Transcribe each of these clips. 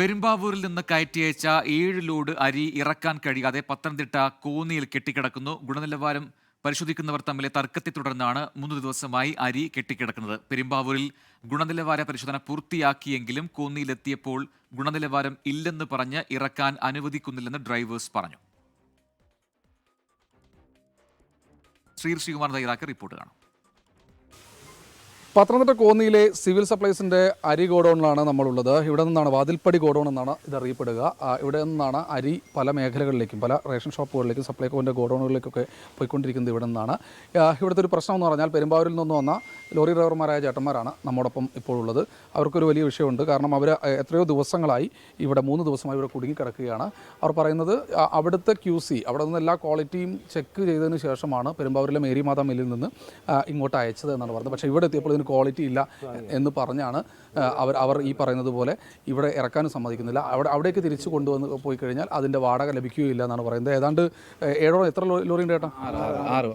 പെരുമ്പാവൂരിൽ നിന്ന് കയറ്റിയച്ച ഏഴ് ലോഡ് അരി ഇറക്കാൻ കഴിയാതെ പത്തനംതിട്ട കോന്നിയിൽ കെട്ടിക്കിടക്കുന്നു. ഗുണനിലവാരം പരിശോധിക്കുന്നവർ തമ്മിലെ തർക്കത്തെ തുടർന്നാണ് മൂന്ന് ദിവസമായി അരി കെട്ടിക്കിടക്കുന്നത്. പെരുമ്പാവൂരിൽ ഗുണനിലവാര പരിശോധന പൂർത്തിയാക്കിയെങ്കിലും കോന്നിയിലെത്തിയപ്പോൾ ഗുണനിലവാരം ഇല്ലെന്ന് പറഞ്ഞ് ഇറക്കാൻ അനുവദിക്കുന്നില്ലെന്ന് ഡ്രൈവേഴ്സ് പറഞ്ഞു. ശ്രീ ശ്രീകുമാർ തയ്യാറാക്കിയ റിപ്പോർട്ട് കാണാം. പത്തനംതിട്ട കോന്നിയിലെ സിവിൽ സപ്ലൈസിന്റെ അരി ഗോഡൗണിലാണ് നമ്മളുള്ളത്. ഇവിടെ നിന്നാണ് വാതിൽപ്പടി ഗോഡൗൺ എന്നാണ് ഇതറിയപ്പെടുക ഇവിടെ നിന്നാണ് അരി പല മേഖലകളിലേക്കും പല റേഷൻ ഷോപ്പുകളിലേക്കും സപ്ലൈകോന്റെ ഗോഡൗണുകളിലേക്കൊക്കെ പോയിക്കൊണ്ടിരിക്കുന്നത് ഇവിടെ നിന്നാണ്. ഇവിടുത്തെ ഒരു പ്രശ്നം എന്ന് പറഞ്ഞാൽ പെരുമ്പാവൂരിൽ നിന്ന് വന്ന ലോറി ഡ്രൈവർമാരായ ചേട്ടന്മാരാണ് നമ്മോടൊപ്പം ഇപ്പോഴുള്ളത്. അവർക്കൊരു വലിയ വിഷയമുണ്ട്. കാരണം അവർ എത്രയോ ദിവസങ്ങളായി ഇവിടെ മൂന്ന് ദിവസമായി ഇവിടെ കുടുങ്ങിക്കിടക്കുകയാണ്. അവർ പറയുന്നത് അവിടുത്തെ ക്യൂ സി അവിടെ നിന്ന് എല്ലാ ക്വാളിറ്റിയും ചെക്ക് ചെയ്തതിന് ശേഷമാണ് പെരുമ്പാവൂരിലെ മേരി മാതാ മില്ലിൽ നിന്ന് ഇങ്ങോട്ട് അയച്ചത് എന്നാണ് പറഞ്ഞത്. പക്ഷേ ഇവിടെ എത്തിയപ്പോൾ ഇതിന് ക്വാളിറ്റി ഇല്ല എന്ന് പറഞ്ഞാണ് അവർ അവർ ഈ പറയുന്നത് പോലെ ഇവിടെ ഇറക്കാനും സമ്മതിക്കുന്നില്ല. അവിടെ അവിടേക്ക് തിരിച്ചു കൊണ്ടുവന്ന് പോയി കഴിഞ്ഞാൽ അതിന്റെ വാടക ലഭിക്കുകയില്ല എന്നാണ് പറയുന്നത്. ഏതാണ്ട് ഏഴോ ഏഴോളം എത്ര ലോറി ഉണ്ട് ചേട്ടാ ആറ്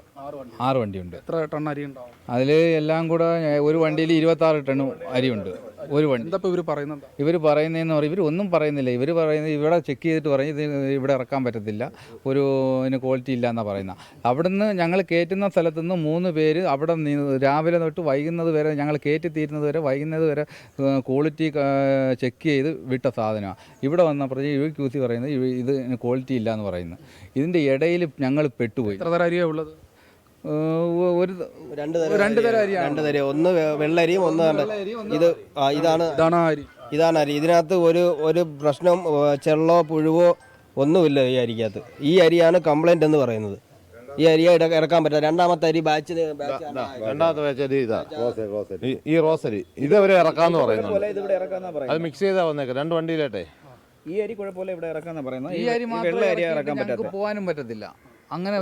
ആറ് വണ്ടിയുണ്ട്. എത്ര ടൺ അരി ഉണ്ടാവും? അതിൽ എല്ലാം കൂടെ ഒരു വണ്ടിയിൽ ഇരുപത്താറ് ടൺ അരിയുണ്ട് ഒരു വണ്ടി. എന്താ ഇവർ പറയുന്നത്? ഇവർ പറയുന്നതെന്ന് പറയും ഇവർ ഒന്നും പറയുന്നില്ല. ഇവർ പറയുന്നത് ഇവിടെ ചെക്ക് ചെയ്തിട്ട് പറയും ഇത് ഇവിടെ ഇറക്കാൻ പറ്റത്തില്ല. ഒരു ഇതിന് ക്വാളിറ്റി ഇല്ല എന്നാണ് പറയുന്നത് അവിടുന്ന് ഞങ്ങൾ കയറ്റുന്ന സ്ഥലത്തു നിന്ന് മൂന്ന് പേര് അവിടെ നിന്ന് രാവിലെ തൊട്ട് വൈകുന്നത് വരെ ഞങ്ങൾ കയറ്റി തീരുന്നത് വരെ വൈകുന്നത് വരെ ക്വാളിറ്റി ചെക്ക് ചെയ്ത് വിട്ട സാധനമാണ് ഇവിടെ വന്നപ്പോഴേ ഇവ ക്യൂസി പറയുന്നത് ഇത് ക്വാളിറ്റി ഇല്ല എന്ന് പറയുന്നത് ഇതിന്റെ ഇടയിൽ ഞങ്ങൾ പെട്ടുപോയി. എത്ര തരം അരിയാണ് ഉള്ളത്? ഒരു രണ്ട് തരം രണ്ട് തരം അരിയാണ്. രണ്ട് തരം. ഒന്ന് വെള്ളരിയും ഒന്ന് ഇത് ആ, ഇതാണ് ഇതാണ് അരി. ഇതാണ് അരി. ഇതിനകത്ത് ഒരു ഒരു പ്രശ്നം ചെള്ളോ പുഴുവോ ഒന്നുമില്ല ഈ അരിക്കകത്ത്. ഈ അരിയാണ് കംപ്ലൈന്റ് എന്ന് പറയുന്നത്. ഈ അരിയെ ഇട- ഇറക്കാൻ പറ്റില്ല. രണ്ടാമത്തെ അരി ബാച്ച് രണ്ടാമത്തെ വെച്ചരി ഇതാ. ഈ- ഈ റോസരി. ഇതവരെ ഇറക്കാന്ന് ഇറക്കാന്നാ അത് പറയുന്നത് മിക്സ് ചെയ്താ വന്നേക്ക. രണ്ട് വണ്ടിയിലേട്ടെ. ഈ അരി കുഴപ്പമില്ല ഇവിടെ ഇറക്കാന്ന് പറയുന്നത്. ഈ അരി മാത്രമേ ഇറക്കാൻ ഞങ്ങൾക്ക് പോകാനും പറ്റത്തില്ല. അങ്ങനെ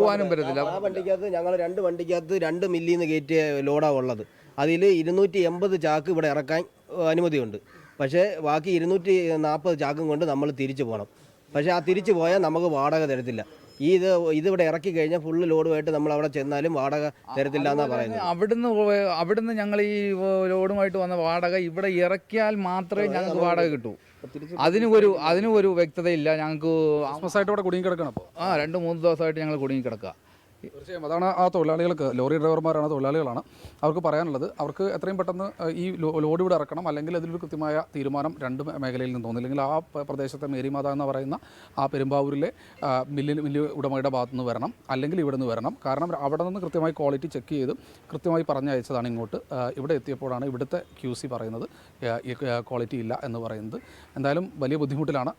പോകാനും പറ്റത്തില്ല. ആ വണ്ടിക്കകത്ത് ഞങ്ങൾ രണ്ട് വണ്ടിക്കകത്ത് രണ്ട് മില്ലിൽ നിന്ന് കയറ്റിയ ലോഡാണ് ഉള്ളത്. അതിൽ ഇരുന്നൂറ്റി എൺപത് ചാക്ക് ഇവിടെ ഇറക്കാൻ അനുമതിയുണ്ട്. പക്ഷേ ബാക്കി ഇരുന്നൂറ്റി നാൽപ്പത് ചാക്കും കൊണ്ട് നമ്മൾ തിരിച്ചു പോകണം. പക്ഷേ ആ തിരിച്ചു പോയാൽ നമുക്ക് വാടക തരത്തില്ല. ഈ ഇത് ഇതിവിടെ ഇറക്കി കഴിഞ്ഞാൽ ഫുള്ള് ലോഡുമായിട്ട് നമ്മൾ അവിടെ ചെന്നാലും വാടക തരത്തില്ല എന്നാണ് പറയുന്നത്. അവിടുന്ന് അവിടുന്ന് ഞങ്ങൾ ഈ ലോഡുമായിട്ട് വന്ന വാടക ഇവിടെ ഇറക്കിയാൽ മാത്രമേ ഞങ്ങൾക്ക് വാടക കിട്ടൂ. അതിന് ഒരു അതിനും ഒരു വ്യക്തതയില്ല. ഞങ്ങൾക്ക് ആയിട്ട് ഇവിടെ കുടുങ്ങി കിടക്കണം അപ്പോൾ ആ രണ്ട് മൂന്ന് ദിവസമായിട്ട് ഞങ്ങൾ കുടുങ്ങി കിടക്കുക തീർച്ചയായും. അതാണ് ആ തൊഴിലാളികൾക്ക് ലോറി ഡ്രൈവർമാരാണ് തൊഴിലാളികളാണ് അവർക്ക് പറയാനുള്ളത്. അവർക്ക് എത്രയും പെട്ടെന്ന് ഈ ലോഡ് ഇവിടെ ഇറക്കണം. അല്ലെങ്കിൽ അതിലൊരു കൃത്യമായ തീരുമാനം രണ്ട് മേഖലയിൽ നിന്ന് തോന്നില്ലെങ്കിൽ ആ പ്രദേശത്തെ മേരിമാത എന്ന് പറയുന്ന ആ പെരുമ്പാവൂരിലെ മില്ലിൽ മില്ല് ഉടമയുടെ ഭാഗത്തു നിന്ന് വരണം. അല്ലെങ്കിൽ ഇവിടെ നിന്ന് വരണം. കാരണം അവിടെ നിന്ന് കൃത്യമായി ക്വാളിറ്റി ചെക്ക് ചെയ്ത് കൃത്യമായി പറഞ്ഞയച്ചതാണ് ഇങ്ങോട്ട്. ഇവിടെ എത്തിയപ്പോഴാണ് ഇവിടുത്തെ ക്യൂ സി പറയുന്നത് ക്വാളിറ്റി ഇല്ല എന്ന് പറയുന്നത്. എന്തായാലും വലിയ ബുദ്ധിമുട്ടിലാണ്.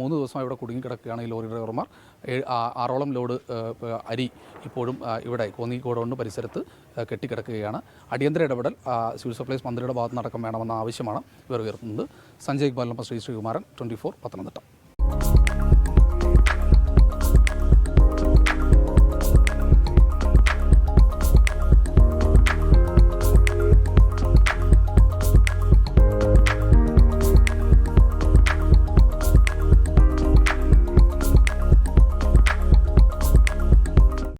മൂന്ന് ദിവസമായി ഇവിടെ കുടുങ്ങിക്കിടക്കുകയാണ് ഈ ലോറി ഡ്രൈവർമാർ. ആറോളം ലോഡ് അരി ഇപ്പോഴും ഇവിടെ കോന്നി ഗോഡൗണിന് പരിസരത്ത് കെട്ടിക്കിടക്കുകയാണ്. അടിയന്തര ഇടപെടൽ സിവിൽ സപ്ലൈസ് മന്ത്രിയുടെ ഭാഗത്ത് നടക്കം വേണമെന്ന ആവശ്യമാണ് ഇവർ ഉയർത്തുന്നത്. സഞ്ജയ് ഇക്ബാലിനൊപ്പം ശ്രീ ശ്രീകുമാരൻ ട്വന്റി ഫോർ പത്തനംതിട്ട.